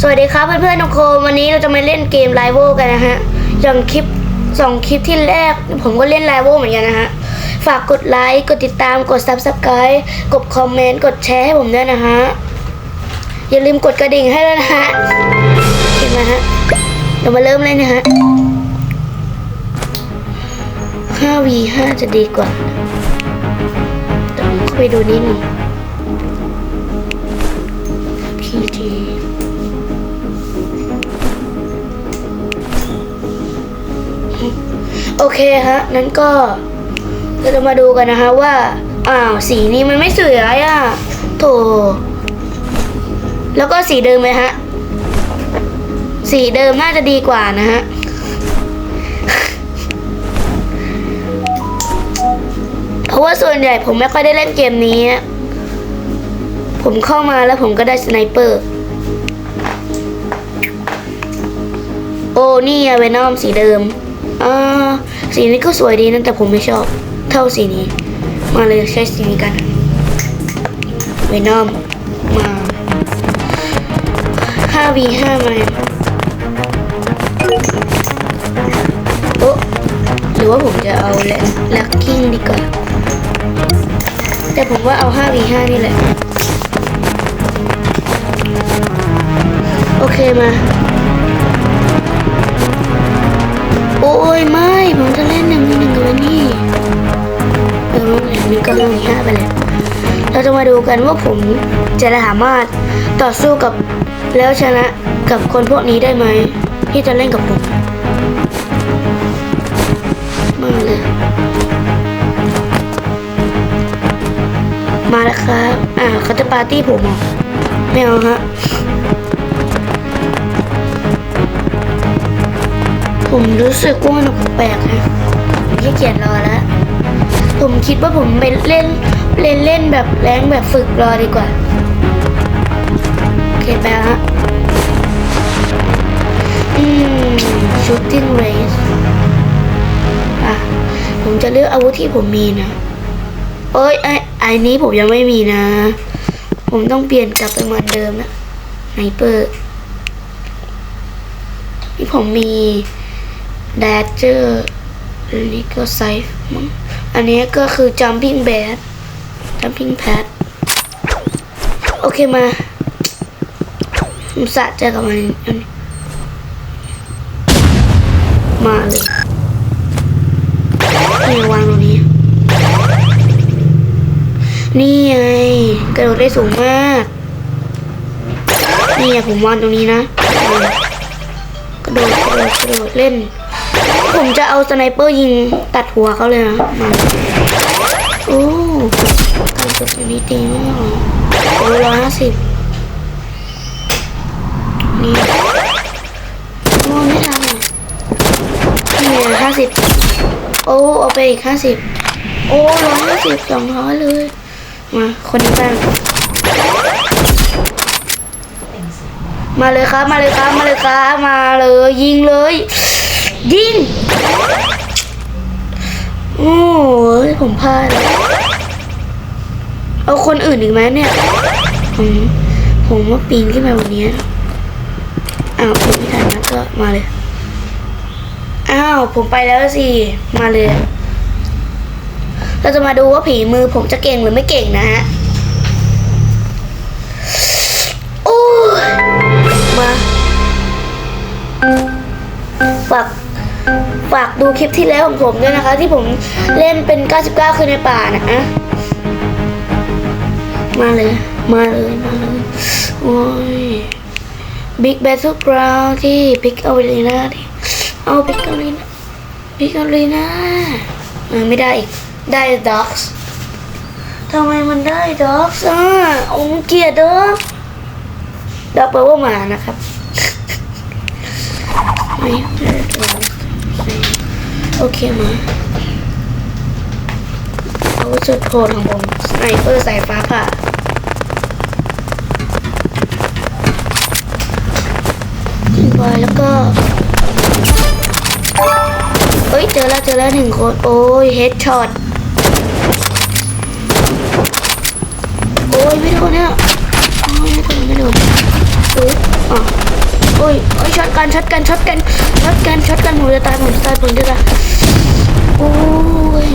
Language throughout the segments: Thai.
สวัสดีครับเพื่อนๆทุกคนวันนี้เราจะมาเล่นเกมไลโวกันนะฮะอย่างคลิปสองคลิปที่แรก ผมก็เล่นไลโวเหมือนกันนะฮะฝากกดไลค์กดติดตามกด subscribe กดคอมเมนต์กดแชร์ให้ผมด้วยนะฮะอย่าลืมกดกระดิ่งให้ด้วยนะฮะเห็นไหมฮะเรามาเริ่มเลยนะฮะ 5v5 จะดีกว่าแต่ผมเข้าไปดูนิดนึง PT โอเคฮะนั้นก็เราจะมาดูกันนะคะว่า อ้าวสีนี้มันไม่สวยอะโถแล้วก็สีเดิมไหมฮะ สีเดิมน่าจะดีกว่านะฮะเพราะว่าส่วนใหญ่ผมไม่ค่อยได้เล่นเกมนี้ ผมเข้ามาแล้วผมก็ได้สไนเปอร์ โอ้ นี่อะเวนอมสีเดิมอ่า สีนี้ก็สวยดีนะแต่ผมไม่ชอบ เท่าสีนี้ มาเลยใช้สีนี้กันเวนอมมา 5v5 มาโอ้หรือว่าผมจะเอาแล็กกิ้งดีกว่า แต่ผมว่าเอา 5v5 นี่แหละ โอเคมา โอ้ยไม่ ผมจะเล่นหนึ่งหนึ่งกับนี่เอออย่งนี้ก็มีห้าไปเลยเราจะมาดูกันว่าผมจะสามารถต่อสู้กับแล้วชนะกับคนพวกนี้ได้ไหมที่จะเล่นกับผมมาเลยมาแล้วครับ อ่าเขาจะปาร์ตี้ผมเหรอไม่เอาฮะ ผมรู้สึกว่ามันแปลกๆนะผมขี้เกียจรอแล้ว ผมคิดว่าผมไปเล่นเล่นเล่นแบบแรงแบบฝึกรอดีกว่า โอเคไปแล้วฮะอืม shooting range อะ ผมจะเลือกอาวุธที่ผมมีนะ เอ้ยไอ้ไอ้นี้ผมยังไม่มีนะ ผมต้องเปลี่ยนกลับไปเหมือนเดิมนะไนเปอร์นี่ผมมี แดดเจอร์อันนี้ก็ไซฟ์มั้งอันนี้ก็คือ jumping bad jumping pad โอเคมาผมสะใจกับมันอันนี้มาเลยนี่วางตรงนี้ นี่ไงกระโดดได้สูงมาก นี่อะผมวางตรงนี้นะ กระโดดกระโดดกระโดดเล่น ผมจะเอาสไนเปอร์ยิงตัดหัวเขาเลยนะมาโอ้การกดอันนี้ตีมากโอ้ร้อยห้าสิบนี่โอ้ไม่ทันอะนี่ห้าสิบโอ้เอาไปอีกห้าสิบโอ้ร้อยห้าสิบสองร้อยเลย มาคนนี้บ้างมาเลยครับ มาเลยครับ มาเลยครับ มาเลยยิงเลย ยิง โอ้ยผมพลาดแล้วเอาคนอื่นอีกไหมเนี่ย ผมผมว่าปีนขึ้นไปวันนี้อ้าวผมไม่ทันนะก็มาเลย อ้าว ผมไปแล้วสิ มาเลย เราจะมาดูว่าผีมือผมจะเก่งหรือไม่เก่งนะฮะ ฝากดูคลิปที่แล้วของผมด้วยนะคะ ที่ผมเล่นเป็น 99 คืนในป่านะอะมาเลย มาเลย มาเลย โอ้ย Big Battleground ที่ Big Arena ที่เอา Big Arena Big Arena อ่าไม่ได้อีก ได้ Dogs ทำไมมันได้ Dogs อะองเกียด Dog Dog แปลว่าหมานะครับ ไม่ได้ โอเคมาเอาจุดโทนของผมสไนเปอร์สายฟ้าผ่าขึ้นไปแล้วก็เฮ้ย เจอแล้ว เจอแล้วหนึ่งคน โอ้ยเฮดช็อตโอ้ย ไม่โดนเนี่ยโอ้ย ไม่โดน ไม่โดนอุ๊ยอ๋อ ยโอ้ยช็อตกันช็อตกันช็อตกันช็อตกันช็อตกันผมจะตายผมจะตายผมจะตายโอ้ย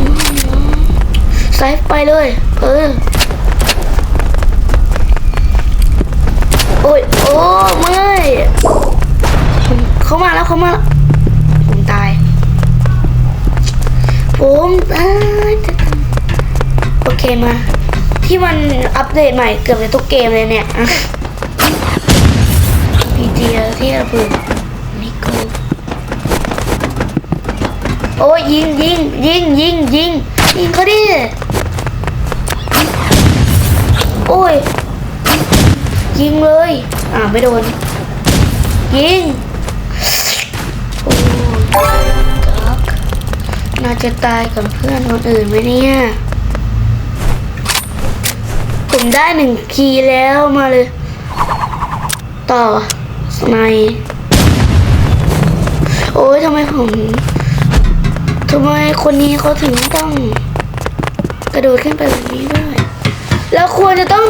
ไซฟไปเลย เออโอ้ยโอ้ไม่เขามาแล้วเขามาแล้วผมตาย ผมตายโอเคมา ที่มันอัปเดตใหม่เกือบจะทุกเกมเลยเนี่ย เดียที่ระเบิดนิโก้โอ้ยยิงยิงยิงยิงยิงยิงเขาดิโอ้ย ยิงเลย อ่าไม่โดน ยิงโอ้กักน่าจะตายกับเพื่อนคนอื่นไหมเนี่ยผมได้หนึ่งคีย์แล้วมาเลย ต่อ ไนด์โอ้ยทำไมผมทำไมคนนี้เขาถึงต้อง กระโดดขึ้นไปแบบนี้ด้วยเราควรจะต้อง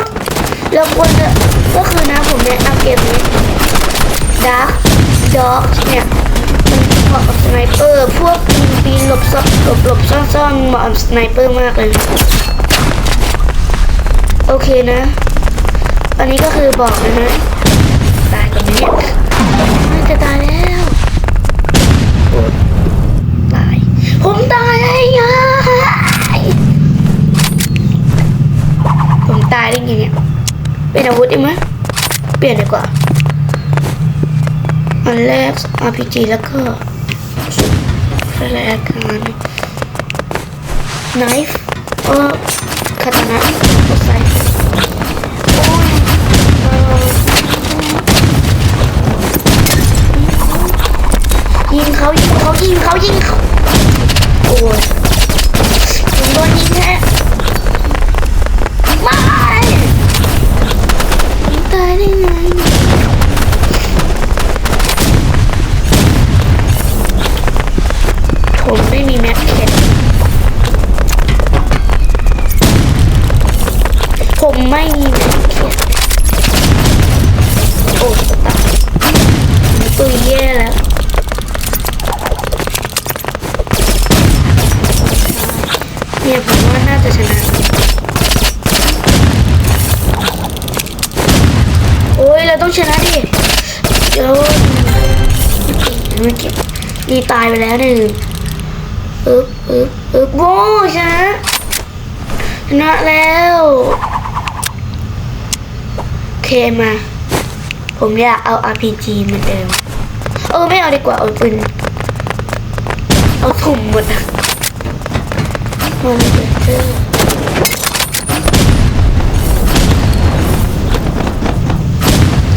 เราควรจะก็คือนะผมแนะนำเกมนี้ดาร์กด็อกเนี่ยมันเหมาะกับสไนเปอร์พวกปีนปีนหลบซ่อนหลบหลบซ่อนซ่อนเหมาะกับสไนเปอร์มากเลย โอเคนะ อันนี้ก็คือบอกเลยนะ ตายก่อนนี้น่าจะตายแล้วตาย ผมตายได้ไงผมตายได้ไงเนี่ยเป็นอาวุธได้ไหมเปลี่ยนดีกว่าอันแรก RPG แล้วก็แรกการ knife เออคาตานะก็ใส่ ยิงเขายิงเขายิงเขายิงเขาโอ้ยผมโดนยิงแฮะมา จะชนะ โอ้ยเราต้องชนะดิเดี๋ยวไม่เก็บนี่ตายไปแล้วหนึ่งอึ๊บอึ๊บอึ๊บโว้ชนะชนะแล้วโอเคมา ผมอยากเอา RPG เหมือนเดิมเออไม่เอาดีกว่าเอาปืนเอาถุ่มหมดอะ มันเดือดเด้อ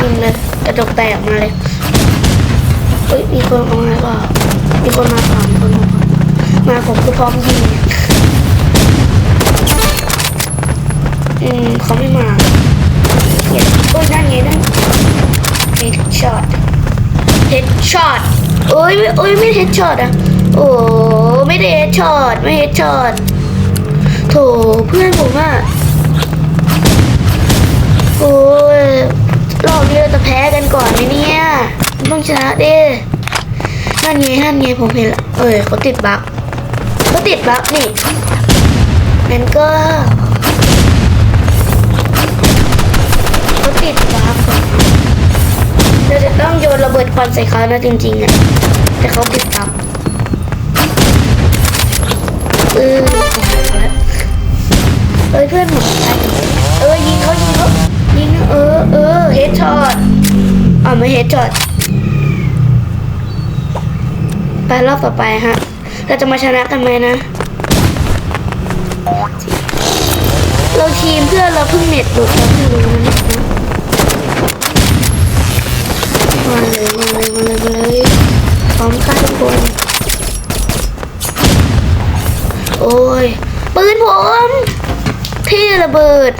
ยิงเลยกระจกแตกมาเลยเฮ้ยมีคนเอามาเปล่ามีคนมาสามคนมามาผมคือพร้อมยิงอืมเขาไม่มาเห็นโอ้ยนั่นไงนั่นเฮดช็อตเฮดช็อตโอ้ยไม่โอ้ยไม่เฮดช็อตอะโอ้ไม่ได้เฮดช็อตไม่เฮดช็อต โถเพื่อนผมอะโอ้ยรอบนี้เราจะแพ้กันก่อนไหมเนี่ย ต้องชนะดินั่นไงนั่นไงผมเห็นละเอ้ยเขาติดบั๊กเขาติดบั๊กนี่งั้นก็เขาติดวาร์ปก่อนเราจะต้องโยนระเบิดควันใส่เขานะจริงๆอะแต่เขาติดวาร์ปเออแล้ว เอ้ยเพื่อนผมตายเออยิงเขายิงเขายิงเออเออเฮดช็อตอ๋อไม่เฮดช็อตไปรอบต่อไปฮะ เราจะมาชนะกันไหมนะ เราทีมเพื่อนเราเพิ่งเน็ตหลุดเราเพิ่งรู้นะมาเลยมาเลยมาเลยมาเลยพร้อมค่ะทุกคน โอ้ยปืนผม ที่ระเบิด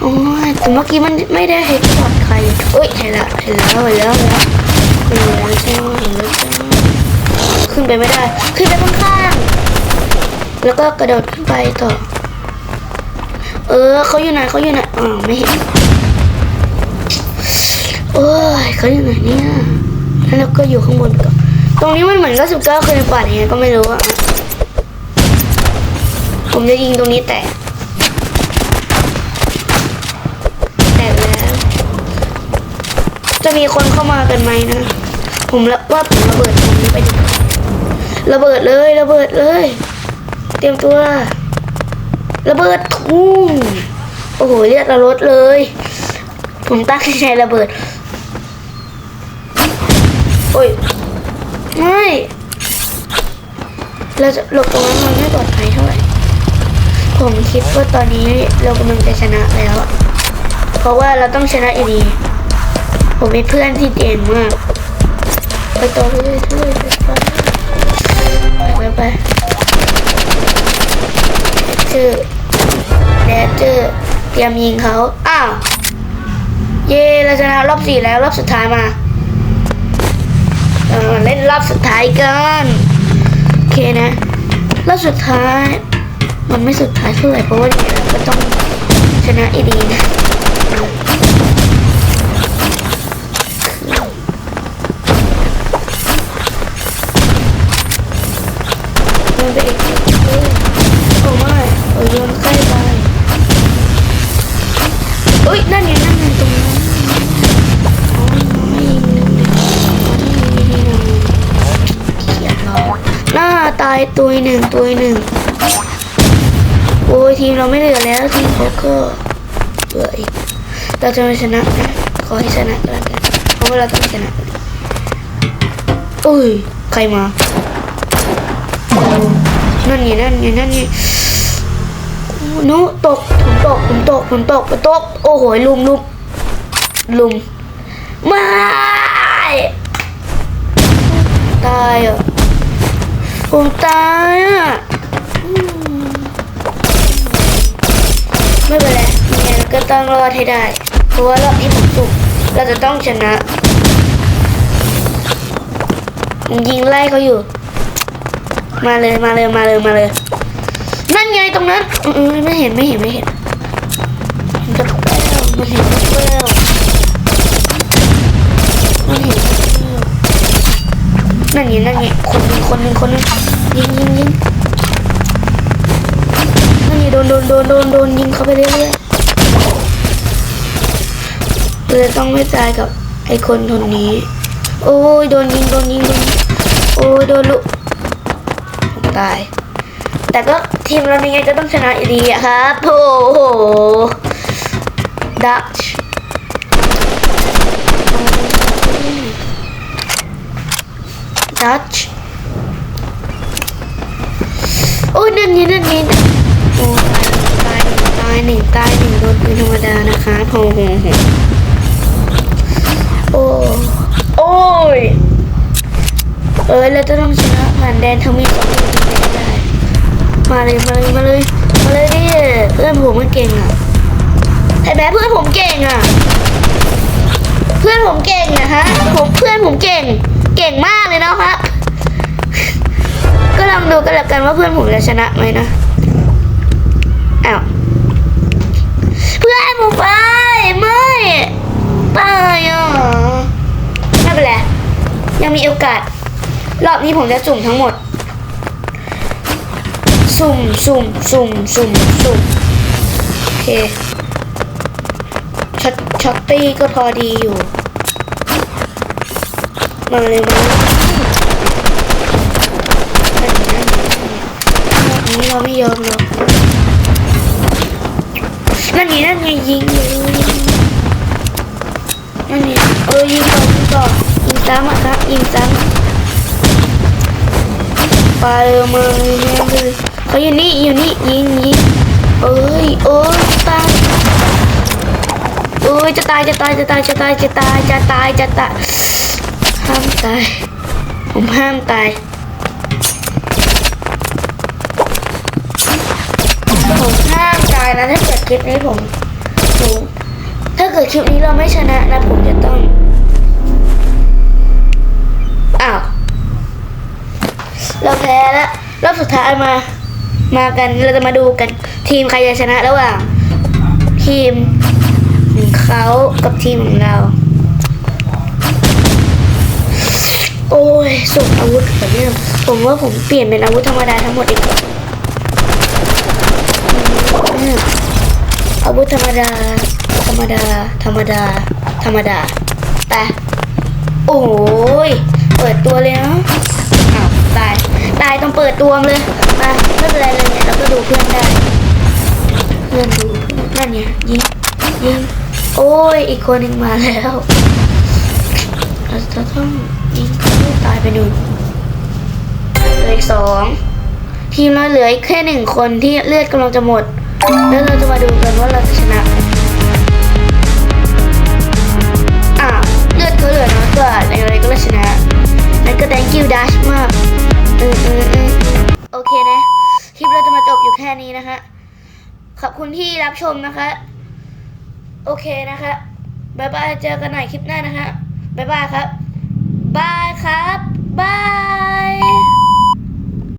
โอ้ยแต่เมื่อกี้มันไม่ได้เห็นช็อตใครโอ้ยเห็นละเห็นแล้วเห็นแล้วเห็นแล้วเห็นแล้วใช่ไหมเห็นแล้วใช่ไหมขึ้นไปไม่ได้ ขึ้นไปข้างๆแล้วก็กระโดดขึ้นไปต่อ เออเขาอยู่ไหนเขาอยู่ไหนอ๋อไม่เห็นโอ้ยเขาอยู่ไหนเนี่ยแล้วเราก็อยู่ข้างบนก่อนตรงนี้มันเหมือนก็สิบเก้าคืนกว่ายังไงก็ไม่รู้อะผมจะยิงตรงนี้แตกแตกแล้ว จะมีคนเข้ามากันไหมนะ ผมว่าผมระเบิดตรงนี้ไปดีกว่าระเบิดเลยระเบิดเลย เตรียมตัว ระเบิดทุ่งโอ้โหเลือดระลดเลย ผมตั้งใจระเบิด โอ้ยไม่เราจะหลบตรงนั้นมันไม่ปลอดภัยเท่าไหร่ ผมคิดว่าตอนนี้เรากำลังจะชนะแล้ว เพราะว่าเราต้องชนะอยู่ดี ผมมีเพื่อนที่เก่งมากไปต่อเรื่อยๆเรื่อยๆไปไปไปชื่อแดดเจอเตรียมยิงเขาอ้าวเย่เราชนะรอบสี่แล้วรอบสุดท้ายมาเออเล่นรอบสุดท้ายกันโอเคนะรอบสุดท้าย มันไม่สุดท้ายเท่าไหร่เพราะว่าเดี๋ยวเราก็ต้องชนะอีดีนะ อ้โยนใกล้ไปอุ้ยนั่นไงนั่นไงตรงนั้นโอ้ยไม่ยิงเลยไม่ยิงเลยเขียนรอหน้าตายตัวหนึ่งตัวหนึ่งโอ้ยทีมเราไม่เหลือแล้วทีมเขาก็เหลืออีกเราจะไม่ชนะนะขอให้ชนะกันกันเพราะว่าเราต้องชนะอุ้ยใครมานั่นไงนั่นไงนั่นไง นุตกผมตกผมตกผมตกผมตก โอ้โหลุมลุมลุมไม่ตายอะผมตายอะไม่เป็นไรยังไงเราก็ต้องรอดให้ได้ เพราะว่ารอบนี้ผมสุกเราจะต้องชนะผมยิงไล่เขาอยู่ มาเลยมาเลยมาเลยมาเลย ไงตรงนั้นไม่เห็นไม่เห็นไม่เห็นมันจะแป้วมันเห็นแป้วมันเห็นนั่นไงนั่นไงคนนึงคนนึงคนนึงยิงยิงยิงนั่นไงโดนโดนโดนโดนโดนยิงเข้าไปเรื่อยๆเราจะต้องไม่ตายกับไอ้คนคนนี้ โอ้ยโดนยิงโดนยิงโดนโอ้ยโดนลุตายแต่ก็ ทีมเรายังไงก็ต้องชนะอยู่ดีอะครับโอ้โหดัชดัชโอ้ยนั่นนี่นั่นนี่โอ้ตายตายหนึ่งตายหนึ่งโดนปืนธรรมดานะคะโอ้โหโอ้โอ้ยเออเราจะต้องชนะผ่านแดนทวีปของเราให้ได้ มาเลยมาเลยมาเลยมาเลยดิเพื่อนผมมันเก่งอะเห็นไหมเพื่อนผมเก่งอะ เพื่อนผมเก่งนะฮะผมเพื่อนผมเก่ง เก่งมากเลยนะครับ ก็ลองดูกันแล้วกันว่าเพื่อนผมจะชนะไหมนะอ้าวเพื่อนผมไปไม่ตายอะไม่เป็นไรยังมีโอกาส รอบนี้ผมจะสุ่มทั้งหมด สุ่มสุ่มสุ่มสุ่มสุ่มโอเคช็อตช็อตตี้ก็พอดีอยู่ มาเลยมานั่นไงนั่นไงรอบนี้เราไม่ยอมหรอกนั่นไงนั่นไงยิงเลยนั่นไงเออยิงต่อยิงต่อยิงซ้ำอะครับยิงซ้ำไปเลยมาเลย เลยเขาอยู่นี่อยู่นี่ยิงยิงเอ้ยเอ้ยตายเอ้ยจะตายจะตายจะตายจะตายจะตายจะตายจะตายห้ามตายผมห้ามตายผมห้ามตายนะถ้าเกิดคลิปนี้ผมผมถ้าเกิดคลิปนี้เราไม่ชนะนะผมจะต้องอ้าวเราแพ้แล้วรอบสุดท้ายมา มากันเราจะมาดูกันทีมใครจะชนะระหว่างทีมเขากับทีมของเราสุ่มอาวุธก่อนเนี่ยผมว่าผมเปลี่ยนเป็นอาวุธธรรมดาทั้งหมดดีกว่าอืมอาวุธธรรมดา ธรรมดา ธรรมดา ธรรมดาไปโอ้ยเปิดตัวเลยเนาะ ตายต้องเปิดตัวเลย มาไม่เป็นไรเลยเนี่ยเราก็ดูเพื่อนได้เพื่อนดูนั่นไงยิงยิงโอ้ยอีกคนหนึ่งมาแล้วเราจะต้องยิงเขาให้ตายไปหนึ่งเหลืออีกสองทีมเราเหลืออีกแค่หนึ่งคนที่เลือดกำลังจะหมด แล้วเราจะมาดูกันว่าเราจะชนะอ้าเลือดเขาเหลือน้อยกว่าอะไรก็ชนะนั่นก็ thank you dash มาก โอเคนะ คลิปเราจะมาจบอยู่แค่นี้นะคะ ขอบคุณที่รับชมนะคะ โอเคนะคะบายบายเจอกันใหม่คลิปหน้านะคะบายบายครับบายครับบาย